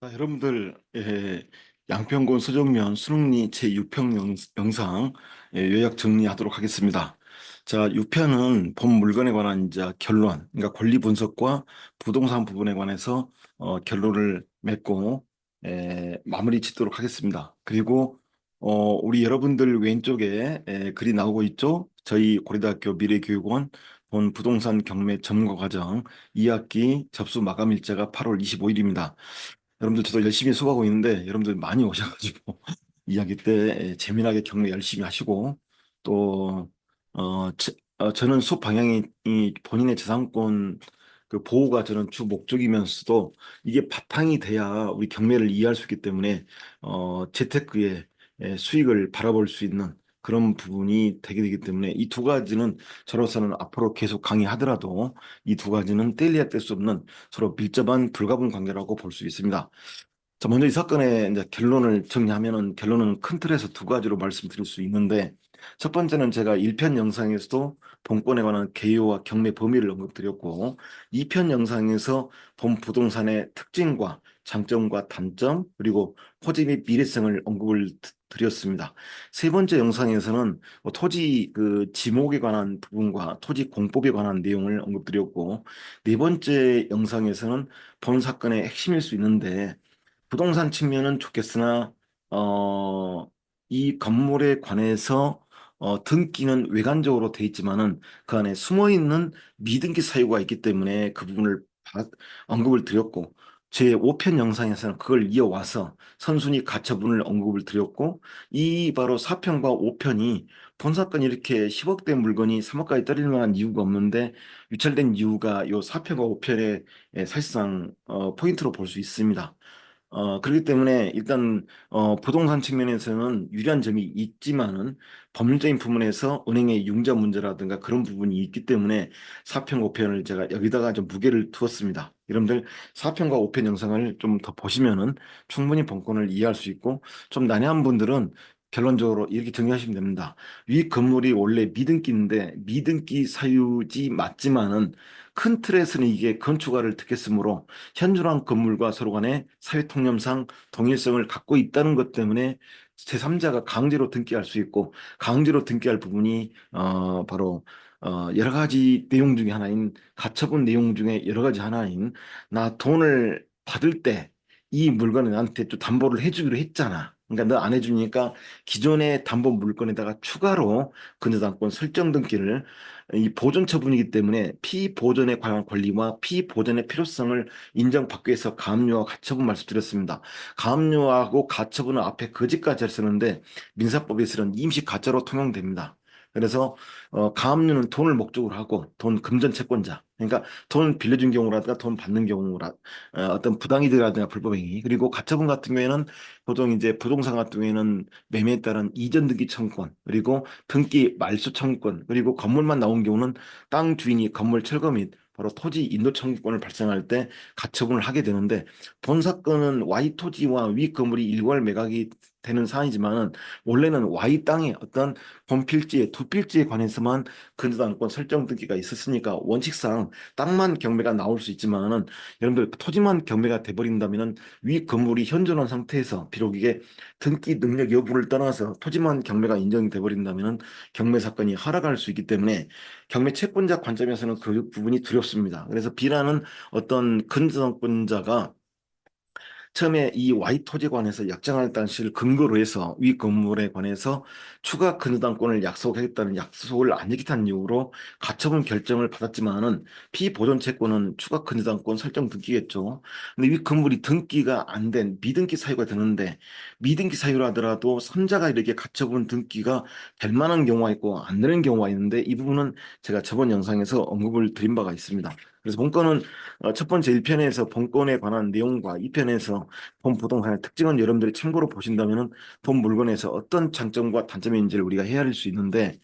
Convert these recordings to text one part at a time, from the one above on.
자, 여러분들 예, 양평군 서정면 제6편 영, 영상 예, 요약 정리하도록 하겠습니다. 자, 6편은 본 물건에 관한 이제 결론, 그러니까 권리 분석과 부동산 부분에 관해서 어, 결론을 맺고 예, 마무리 짓도록 하겠습니다. 그리고 어, 우리 여러분들 왼쪽에 예, 글이 나오고 있죠? 저희 고려대학교 미래교육원 본 부동산 경매 점거 과정 2학기 접수 마감 일자가 8월 25일입니다. 여러분들 저도 열심히 수고하고 있는데 여러분들 많이 오셔가지고 이야기 때 재미나게 경매 열심히 하시고 또 어, 저, 어, 저는 수업 방향이 이 본인의 재산권 그 보호가 저는 주 목적이면서도 이게 바탕이 돼야 우리 경매를 이해할 수 있기 때문에 어, 재테크의 예, 수익을 바라볼 수 있는 그런 부분이 되게 되기 때문에 이 두 가지는 저로서는 앞으로 계속 강의하더라도 이 두 가지는 뗄래야 뗄 수 없는 서로 밀접한 불가분 관계라고 볼 수 있습니다. 자, 먼저 이 사건의 이제 결론을 정리하면은 결론은 큰 틀에서 두 가지로 말씀드릴 수 있는데 첫 번째는 제가 1편 영상에서도 본권에 관한 개요와 경매 범위를 언급드렸고 2편 영상에서 본 부동산의 특징과 장점과 단점 그리고 호재 및 미래성을 언급을 드- 드렸습니다. 세 번째 영상에서는 뭐 토지 그 지목에 관한 부분과 토지 공법에 관한 내용을 언급드렸고 네 번째 영상에서는 본 사건의 핵심일 수 있는데 부동산 측면은 좋겠으나 어, 이 건물에 관해서 어, 등기는 외관적으로 돼 있지만은 그 안에 숨어 있는 미등기 사유가 있기 때문에 그 부분을 바- 언급을 드렸고 제 5편 영상에서는 그걸 이어와서 선순위 가처분을 언급을 드렸고 이 바로 4편과 5편이 본 사건이 이렇게 10억대 물건이 3억까지 떨어질 만한 이유가 없는데 유찰된 이유가 요 4편과 5편의 사실상 어, 포인트로 볼 수 있습니다. 어, 그렇기 때문에 일단 어, 부동산 측면에서는 유리한 점이 있지만은 법률적인 부분에서 은행의 융자 문제라든가 그런 부분이 있기 때문에 4편, 5편을 제가 여기다가 좀 무게를 두었습니다. 여러분들 4편과 5편 영상을 좀 더 보시면은 충분히 본권을 이해할 수 있고 좀 난해한 분들은 결론적으로 이렇게 정리하시면 됩니다. 위 건물이 원래 미등기인데 미등기 사유지 맞지만은 큰 틀에서는 이게 건축가를 특했으므로 현존한 건물과 서로 간에 사회통념상 동일성을 갖고 있다는 것 때문에 제3자가 강제로 등기할 수 있고 강제로 등기할 부분이 어 바로 어 여러 가지 내용 중에 하나인 가처분 내용 중에 여러 가지 하나인 나 돈을 받을 때 이 물건을 나한테 좀 담보를 해주기로 했잖아. 그러니까 너 안 해주니까 기존의 담보 물건에다가 추가로 근저당권 설정 등기를 이 보존 처분이기 때문에 피보존에 관한 권리와 피보존의 필요성을 인정받기 위해서 가압류와 가처분 말씀드렸습니다. 가압류하고 가처분은 앞에 거짓까지 쓰는데 민사법에서는 임시 가짜로 통용됩니다. 그래서 어, 가압류는 돈을 목적으로 하고 돈 금전 채권자 그러니까 돈 빌려준 경우라든가 돈 받는 경우라 어, 어떤 부당이득이라든가 불법행위. 그리고 가처분 같은 경우에는 보통 이제 부동산 같은 경우에는 매매에 따른 이전 등기 청구권 그리고 등기 말소 청구권 그리고 건물만 나온 경우는 땅 주인이 건물 철거 및 바로 토지 인도 청구권을 발생할 때 가처분을 하게 되는데 본 사건은 Y 토지와 위 건물이 일괄 매각이 되는 사안이지만은 원래는 Y 땅의 어떤 본 필지에 두 필지에 관해서만 근저당권 설정 등기가 있었으니까 원칙상 땅만 경매가 나올 수 있지만은 여러분들 토지만 경매가 돼버린다면은 위 건물이 현존한 상태에서 비록 이게 등기 능력 여부를 떠나서 토지만 경매가 인정이 돼버린다면은 경매 사건이 하락할 수 있기 때문에 경매 채권자 관점에서는 그 부분이 두렵습니다. 그래서 B라는 어떤 근저당권자가 처음에 이 Y 토지에 관해서 약정할 당시를 근거로 해서 위 건물에 관해서 추가 근저당권을 약속하겠다는 약속을 안 지켰다는 이유로 가처분 결정을 받았지만은 피보존 채권은 추가 근저당권 설정 등기겠죠. 근데 위 건물이 등기가 안 된 미등기 사유가 되는데 미등기 사유라 하더라도 선자가 이렇게 가처분 등기가 될 만한 경우가 있고 안 되는 경우가 있는데 이 부분은 제가 저번 영상에서 언급을 드린 바가 있습니다. 그래서 본건은 어, 첫 번째 1편에서 본건에 관한 내용과 2편에서 본 부동산의 특징은 여러분들이 참고로 보신다면은 본 물건에서 어떤 장점과 단점인지를 우리가 헤아릴 수 있는데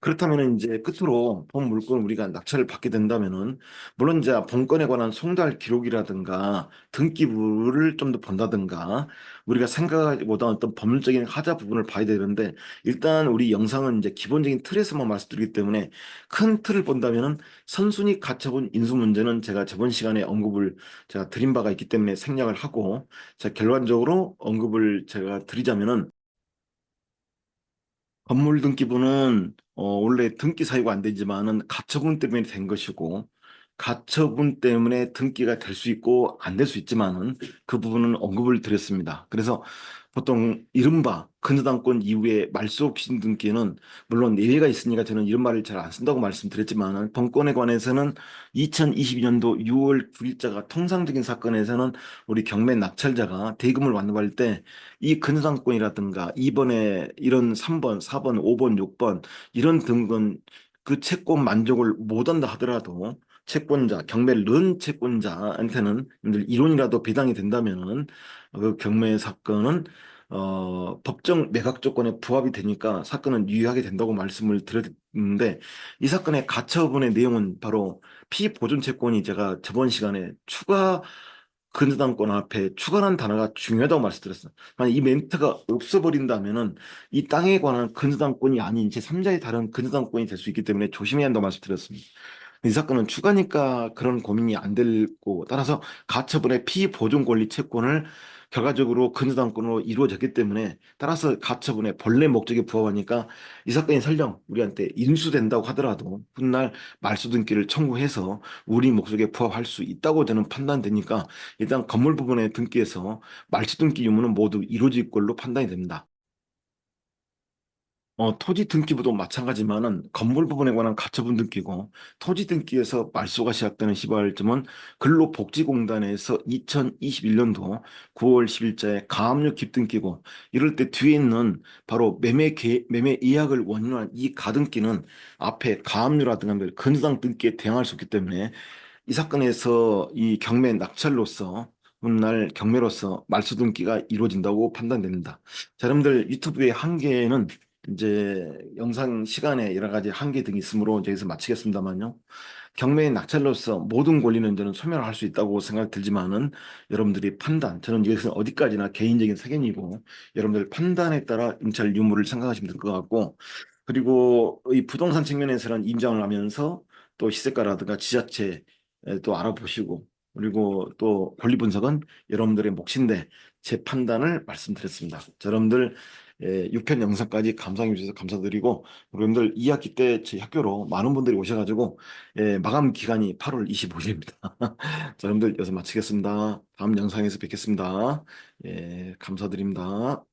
그렇다면 이제 끝으로 본 물건 우리가 낙찰을 받게 된다면은 물론 이제 본건에 관한 송달 기록이라든가 등기부를 좀 더 본다든가 우리가 생각보다 어떤 법률적인 하자 부분을 봐야 되는데 일단 우리 영상은 이제 기본적인 틀에서만 말씀드리기 때문에 큰 틀을 본다면은 선순위 가처분 인수 문제는 제가 저번 시간에 언급을 제가 드린 바가 있기 때문에 생략을 하고 자 결론적으로 언급을 제가 드리자면은 건물 등기부는 어, 원래 등기 사유가 안 되지만은 가처분 때문에 된 것이고 가처분 때문에 등기가 될 수 있고 안 될 수 있지만은 그 부분은 언급을 드렸습니다. 그래서 보통 이른바 근저당권 이후에 말소 없이 등기는 물론 예외가 있으니까 저는 이런 말을 잘 안 쓴다고 말씀드렸지만 본건에 관해서는 2022년도 6월 9일자가 통상적인 사건에서는 우리 경매 낙찰자가 대금을 완납할 때 이 근저당권이라든가 이번에 이런 3번, 4번, 5번, 6번 이런 등은 그 채권 만족을 못한다 하더라도 채권자, 경매를 넣은 채권자한테는 이론이라도 배당이 된다면은 그 경매 사건은 어, 법정 매각 조건에 부합이 되니까 사건은 유의하게 된다고 말씀을 드렸는데 이 사건의 가처분의 내용은 바로 피보존 채권이 제가 저번 시간에 추가 근저당권 앞에 추가라는 단어가 중요하다고 말씀드렸어요. 만약 이 멘트가 없어버린다면은 이 땅에 관한 근저당권이 아닌 제3자의 다른 근저당권이 될 수 있기 때문에 조심해야 한다고 말씀드렸습니다. 이 사건은 추가니까 그런 고민이 안 되고 따라서 가처분의 피보존 권리 채권을 결과적으로 근저당권으로 이루어졌기 때문에 따라서 가처분의 본래 목적에 부합하니까 이 사건이 설령 우리한테 인수된다고 하더라도 훗날 말소 등기를 청구해서 우리 목적에 부합할 수 있다고 저는 판단되니까 일단 건물 부분의 등기에서 말소 등기 유무는 모두 이루어질 걸로 판단이 됩니다. 어, 토지 등기부도 마찬가지만은 건물 부분에 관한 가처분 등기고 토지 등기에서 말소가 시작되는 시발점은 근로복지공단에서 2021년도 9월 10일자에 가압류 깁등기고 이럴 때 뒤에 있는 바로 매매 계, 매매 예약을 원인으로 한 이 가등기는 앞에 가압류라든가 근저당 등기에 대항할 수 없기 때문에 이 사건에서 이 경매 낙찰로서 훗날 경매로서 말소 등기가 이루어진다고 판단됩니다. 자, 여러분들 유튜브의 한계는 이제 영상 시간에 여러 가지 한계 등이 있으므로 여기서 마치겠습니다만요. 경매의 낙찰로서 모든 권리는 저는 소멸할 수 있다고 생각 들지만은 여러분들이 판단, 저는 여기서 어디까지나 개인적인 사견이고 여러분들 판단에 따라 임차를 유무를 생각하시면 될 것 같고 그리고 이 부동산 측면에서는 임장을 하면서 또 시세가라든가 지자체 또 알아보시고 그리고 또 권리 분석은 여러분들의 몫인데 제 판단을 말씀드렸습니다. 자, 여러분들 예, 6편 영상까지 감상해 주셔서 감사드리고 여러분들 2학기 때제 학교로 많은 분들이 오셔가지고 예, 마감 기간이 8월 25일입니다. 자, 여러분들 여기서 마치겠습니다. 다음 영상에서 뵙겠습니다. 예, 감사드립니다.